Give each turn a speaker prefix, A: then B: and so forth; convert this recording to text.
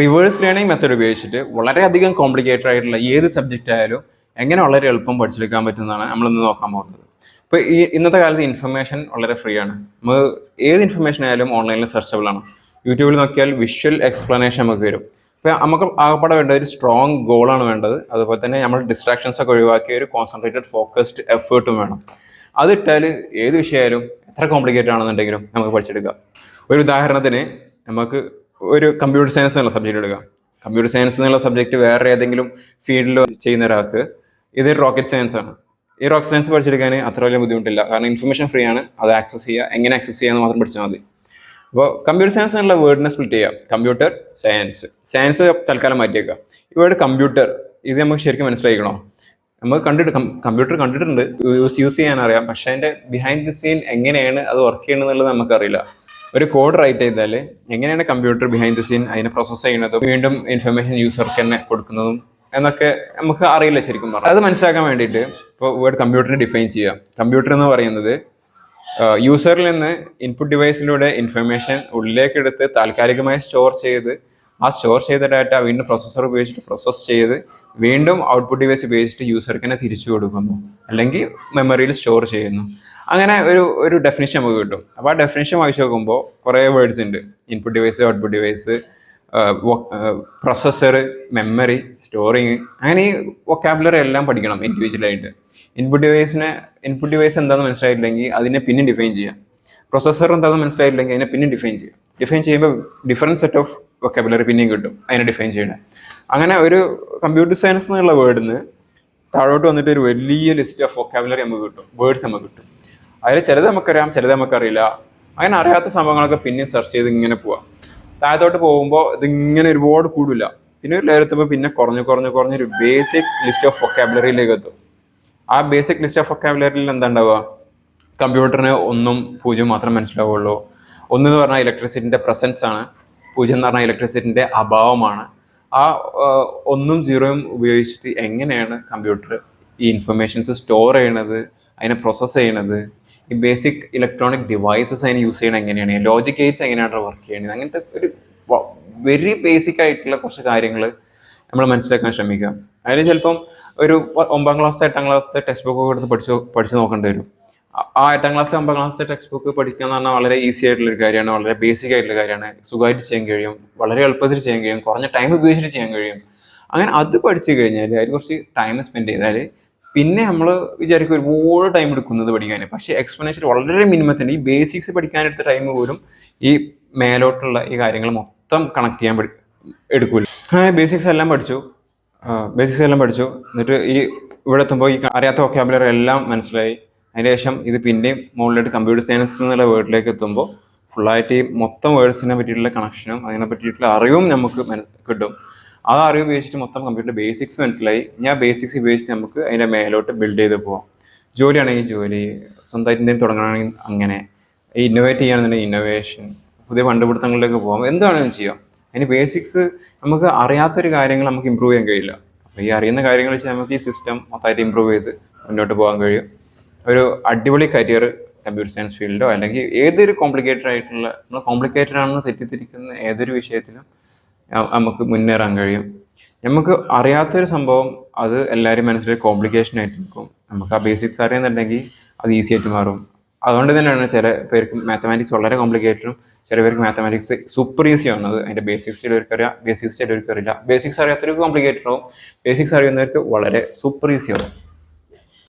A: Reverse learning method ഉപയോഗിച്ചിട്ട് വളരെയധികം complicated ആയിട്ടുള്ള ഏത് സബ്ജക്റ്റ് ആയാലും എങ്ങനെ വളരെ എളുപ്പം പഠിച്ചെടുക്കാൻ പറ്റുന്നതാണ് നമ്മളിന്ന് നോക്കാൻ പോകുന്നത്. ഇപ്പോൾ ഈ ഇന്നത്തെ കാലത്ത് ഇൻഫർമേഷൻ വളരെ ഫ്രീ ആണ്. നമ്മൾ ഏത് ഇൻഫർമേഷൻ ആയാലും ഓൺലൈനിൽ സെർച്ചബിൾ ആണ്. യൂട്യൂബിൽ നോക്കിയാൽ വിഷ്വൽ എക്സ്പ്ലനേഷൻ നമുക്ക് വരും. അപ്പോൾ നമുക്ക് ആകപ്പാടെ വേണ്ട ഒരു സ്ട്രോങ് ഗോളാണ് വേണ്ടത്. അതുപോലെ തന്നെ നമ്മൾ ഡിസ്ട്രാക്ഷൻസ് ഒക്കെ ഒഴിവാക്കി ഒരു കോൺസെൻട്രേറ്റഡ് ഫോക്കസ്ഡ് എഫേർട്ടും വേണം. അതിട്ടാൽ ഏത് വിഷയമായാലും എത്ര കോംപ്ലിക്കേറ്റഡ് ആണെന്നുണ്ടെങ്കിലും നമുക്ക് പഠിച്ചെടുക്കാം. ഒരു ഉദാഹരണത്തിന് നമുക്ക് ഒരു കമ്പ്യൂട്ടർ സയൻസ് എന്നുള്ള സബ്ജക്റ്റ് എടുക്കുക കമ്പ്യൂട്ടർ സയൻസ് എന്നുള്ള സബ്ജക്റ്റ് വേറെ ഏതെങ്കിലും ഫീൽഡിൽ ചെയ്യുന്ന ഒരാൾക്ക് ഇത് റോക്കറ്റ് സയൻസ് ആണ്. ഈ റോക്കറ്റ് സയൻസ് പഠിച്ചെടുക്കാൻ അത്ര വലിയ ബുദ്ധിമുട്ടില്ല. കാരണം ഇൻഫർമേഷൻ ഫ്രീ ആണ്. അത് ആക്സസ് ചെയ്യുക എങ്ങനെ ആക്സസ് ചെയ്യാന്ന് മാത്രം പഠിച്ചാൽ മതി. അപ്പോൾ കമ്പ്യൂട്ടർ സയൻസ് എന്നുള്ള വേർഡിനെ സ്പ്ലിറ്റ് ചെയ്യാം. കമ്പ്യൂട്ടർ സയൻസ് സയൻസ് തൽക്കാലം മാറ്റിയേക്കാം. ഈ വേർഡ് കമ്പ്യൂട്ടർ ഇത് നമുക്ക് ശരിക്കും മനസ്സിലാക്കണോ നമ്മൾ കണ്ടിട്ട് കമ്പ്യൂട്ടർ കണ്ടിട്ടുണ്ട്. യൂസ് യൂസ് ചെയ്യാൻ അറിയാം പക്ഷേ അതിന്റെ ബിഹൈൻഡ് ദി സീൻ എങ്ങനെയാണ് അത് വർക്ക് ചെയ്യണമെന്നുള്ളത് നമുക്കറിയില്ല. ഒരു കോഡ് റൈറ്റ് ചെയ്താൽ എങ്ങനെയാണ് കമ്പ്യൂട്ടർ ബിഹൈൻഡ് ദി സീൻ അതിനെ പ്രോസസ്സ് ചെയ്യുന്നതും? വീണ്ടും ഇൻഫർമേഷൻ യൂസർക്ക് തന്നെ കൊടുക്കുന്നതും എന്നൊക്കെ നമുക്ക് അറിയില്ല ശരിക്കും പറഞ്ഞു. അത് മനസ്സിലാക്കാൻ വേണ്ടിയിട്ട് ഇപ്പോൾ വേർഡ് കമ്പ്യൂട്ടറിനെ ഡിഫൈൻ ചെയ്യാം. കമ്പ്യൂട്ടർ എന്ന് പറയുന്നത് യൂസറിൽ നിന്ന് ഇൻപുട്ട് ഡിവൈസിലൂടെ ഇൻഫർമേഷൻ ഉള്ളിലേക്ക് എടുത്ത് താൽക്കാലികമായി സ്റ്റോർ ചെയ്ത് ആ സ്റ്റോർ ചെയ്ത ഡാറ്റ വീണ്ടും പ്രോസസ്സർ ഉപയോഗിച്ചിട്ട് പ്രോസസ്സ് ചെയ്ത് വീണ്ടും ഔട്ട്പുട്ട് ഡിവൈസ് ഉപയോഗിച്ചിട്ട് യൂസർക്ക് തന്നെ തിരിച്ചു കൊടുക്കുന്നു. അല്ലെങ്കിൽ മെമ്മറിയിൽ സ്റ്റോർ ചെയ്യുന്നു. അങ്ങനെ ഒരു ഒരു ഡെഫിനിഷൻ നമുക്ക് കിട്ടും. അപ്പോൾ ആ ഡെഫിനിഷൻ വായിച്ച് നോക്കുമ്പോൾ കുറേ വേർഡ്സ് ഉണ്ട്. Input device output device processor memory storing അങ്ങനെ ഈ വൊക്കാബുലറി എല്ലാം പഠിക്കണം ഇൻഡിവിജ്വലായിട്ട് ഇൻപുട്ട് ഡിവൈസിനെ ഇൻപുട്ട് ഡിവൈസ് എന്താണെന്ന് മനസ്സിലായില്ലെങ്കിൽ അതിനെ പിന്നെ ഡിഫൈൻ ചെയ്യാം. പ്രൊസസ്സർ എന്താണെന്ന് മനസ്സിലായില്ലെങ്കിൽ അതിനെ പിന്നെ ഡിഫൈൻ ചെയ്യാം. ഡിഫൈൻ ചെയ്യുമ്പോൾ ഡിഫറെന്റ് സെറ്റ് ഓഫ് വൊക്കാബുലറി പിന്നെയും കിട്ടും. അതിനെ ഡിഫൈൻ ചെയ്യണേ. അങ്ങനെ ഒരു കമ്പ്യൂട്ടർ സയൻസ് എന്നുള്ള വേർഡിൽ നിന്ന് താഴോട്ട് വന്നിട്ട് ഒരു വലിയ ലിസ്റ്റ് ഓഫ് വൊക്കാബുലറി നമുക്ക് കിട്ടും. വേർഡ്സ് നമുക്ക് കിട്ടും. അതിൽ ചിലത് നമുക്കറിയാം ചിലത് നമുക്കറിയില്ല. അങ്ങനെ അറിയാത്ത സംഭവങ്ങളൊക്കെ പിന്നെയും സെർച്ച് ചെയ്ത് ഇങ്ങനെ പോവാം. താഴത്തോട്ട് പോകുമ്പോൾ ഇതിങ്ങനെ ഒരുപാട് കൂടില്ല പിന്നെ ഒരു ലെയർ എത്തുമ്പോൾ പിന്നെ കുറഞ്ഞ് കുറഞ്ഞ് കുറഞ്ഞൊരു ബേസിക് ലിസ്റ്റ് ഓഫ് വൊക്കാബുലറിയിലേക്ക് എത്തും. ആ ബേസിക് ലിസ്റ്റ് ഓഫ് വൊക്കാബുലറിയിൽ എന്താ ഉണ്ടാവുക? കമ്പ്യൂട്ടറിന് ഒന്നും പൂജ്യം മാത്രം മനസ്സിലാവുള്ളൂ. ഒന്നെന്ന് പറഞ്ഞാൽ ഇലക്ട്രിസിറ്റിന്റെ പ്രസൻസ് ആണ്. പൂജ്യം എന്ന് പറഞ്ഞാൽ ഇലക്ട്രിസിറ്റിന്റെ അഭാവമാണ്. ആ ഒന്നും സീറോയും ഉപയോഗിച്ചിട്ട് എങ്ങനെയാണ് കമ്പ്യൂട്ടർ ഈ ഇൻഫർമേഷൻസ് സ്റ്റോർ ചെയ്യണത് അതിനെ പ്രോസസ്സ് ചെയ്യണത് ഈ ബേസിക് ഇലക്ട്രോണിക് ഡിവൈസസ് അതിന് യൂസ് ചെയ്യണത് എങ്ങനെയാണ് ലോജിക് ഗേറ്റ്സ് എങ്ങനെയാണ് വർക്ക് ചെയ്യണത് അങ്ങനത്തെ ഒരു വെരി ബേസിക് ആയിട്ടുള്ള കുറച്ച് കാര്യങ്ങൾ നമ്മൾ മനസ്സിലാക്കാൻ ശ്രമിക്കുക. അതിന് ചിലപ്പം ഒരു ഒമ്പാം ക്ലാസ് എട്ടാം ക്ലാസ് ടെക്സ്റ്റ് ബുക്ക് ഒക്കെ എടുത്ത് പഠിച്ചു പഠിച്ച് നോക്കേണ്ടി വരും. ആ- എട്ടാം ക്ലാസ് ഒമ്പതാം ക്ലാസ് ടെക്സ്റ്റ് ബുക്ക് പഠിക്കുക എന്ന് പറഞ്ഞാൽ വളരെ ഈസി ആയിട്ടുള്ള ഒരു കാര്യമാണ് വളരെ ബേസിക് ആയിട്ടുള്ള കാര്യമാണ്. സുഖമായിട്ട് ചെയ്യാൻ കഴിയും വളരെ എളുപ്പത്തിൽ ചെയ്യാൻ കഴിയും കുറഞ്ഞ ടൈം ഉപയോഗിച്ചിട്ട് ചെയ്യാൻ കഴിയും. അങ്ങനെ അത് പഠിച്ചു കഴിഞ്ഞാൽ അതിൽ കുറച്ച് ടൈം സ്പെൻഡ് ചെയ്താൽ പിന്നെ നമ്മൾ വിചാരിക്കും ഒരുപാട് ടൈം എടുക്കുന്നത് പഠിക്കാൻ പക്ഷേ എക്സ്പ്ലനേഷൻ വളരെ മിനിമത്തിന് ഈ ബേസിക്സ് പഠിക്കാനെടുത്ത ടൈം പോലും ഈ മേലോട്ടുള്ള ഈ കാര്യങ്ങൾ മൊത്തം കണക്ട് ചെയ്യാൻ എടുക്കൂല. അങ്ങനെ ബേസിക്സ് എല്ലാം പഠിച്ചു. ബേസിക്സ് എല്ലാം പഠിച്ചു. എന്നിട്ട് ഈ ഇവിടെ എത്തുമ്പോൾ ഈ അറിയാത്ത വൊക്കാബുലറി എല്ലാം മനസ്സിലായി. അതിന് ശേഷം ഇത് പിന്നെയും മുകളിലായിട്ട് കമ്പ്യൂട്ടർ സയൻസ് എന്നുള്ള വേർഡിലേക്ക് എത്തുമ്പോൾ ഫുള്ളായിട്ട് ഈ മൊത്തം വേർഡ്സിനെ പറ്റിയിട്ടുള്ള കണക്ഷനും അതിനെ പറ്റിയിട്ടുള്ള അറിവും നമുക്ക് കിട്ടും. ആ അറിവ് ഉപയോഗിച്ചിട്ട് മൊത്തം കമ്പ്യൂട്ടർ ബേസിക്സ് മനസ്സിലായി. ആ ബേസിക്സ് ഉപയോഗിച്ചിട്ട് നമുക്ക് അതിന്റെ മേലോട്ട് ബിൽഡ് ചെയ്ത് പോവാം. ജോലിയാണെങ്കിൽ ജോലി സ്വന്തമായിട്ട് എന്തെങ്കിലും തുടങ്ങണമെങ്കിൽ അങ്ങനെ. ഈ ഇന്നോവേറ്റ് ചെയ്യുകയാണെന്നുണ്ടെങ്കിൽ ഇന്നോവേഷൻ പുതിയ കണ്ടുപിടുത്തങ്ങളിലേക്ക് പോകാം എന്താണെങ്കിലും ചെയ്യാം. അതിന് ബേസിക്സ് നമുക്ക് അറിയാത്തൊരു കാര്യങ്ങൾ നമുക്ക് ഇമ്പ്രൂവ് ചെയ്യാൻ കഴിയില്ല. അപ്പോൾ ഈ അറിയുന്ന കാര്യങ്ങൾ വെച്ച് നമുക്ക് ഈ സിസ്റ്റം മൊത്തമായിട്ട് ഇമ്പ്രൂവ് ചെയ്ത് മുന്നോട്ട് പോകാൻ കഴിയും. ഒരു അടിപൊളി കരിയർ കമ്പ്യൂട്ടർ സയൻസ് ഫീൽഡോ അല്ലെങ്കിൽ ഏതൊരു കോംപ്ലിക്കേറ്റഡ് ആയിട്ടുള്ള നമ്മൾ കോംപ്ലിക്കേറ്റഡ് ആണെന്ന് തെറ്റിദ്ധരിക്കുന്ന ഏതൊരു വിഷയത്തിലും നമുക്ക് മുന്നേറാൻ കഴിയും. നമുക്ക് അറിയാത്തൊരു സംഭവം അത് എല്ലാവരും മനസ്സിൽ കോംപ്ലിക്കേഷൻ ആയിട്ട് നിൽക്കും നമുക്ക് ആ ബേസിക്സ് അറിയുന്നുണ്ടെങ്കിൽ അത് ഈസി ആയിട്ട് മാറും. അതുകൊണ്ട് തന്നെയാണ് ചില പേർക്ക് മാത്തമാറ്റിക്സ് വളരെ കോംപ്ലിക്കേറ്റഡും ചില പേർക്ക് മാത്തമാറ്റിക്സ് സൂപ്പർ ഈസി ആവുന്നത് അതിന്റെ ബേസിക്സ് ചിലവർക്ക് അറിയാം ബേസിക്സ് ചിലവർക്ക് അറിയില്ല. ബേസിക്സ് അറിയാത്തവർക്ക് കോംപ്ലിക്കേറ്റഡ് ആവും. ബേസിക്സ് അറിയുന്നവർക്ക് വളരെ സൂപ്പർ ഈസി ആവും.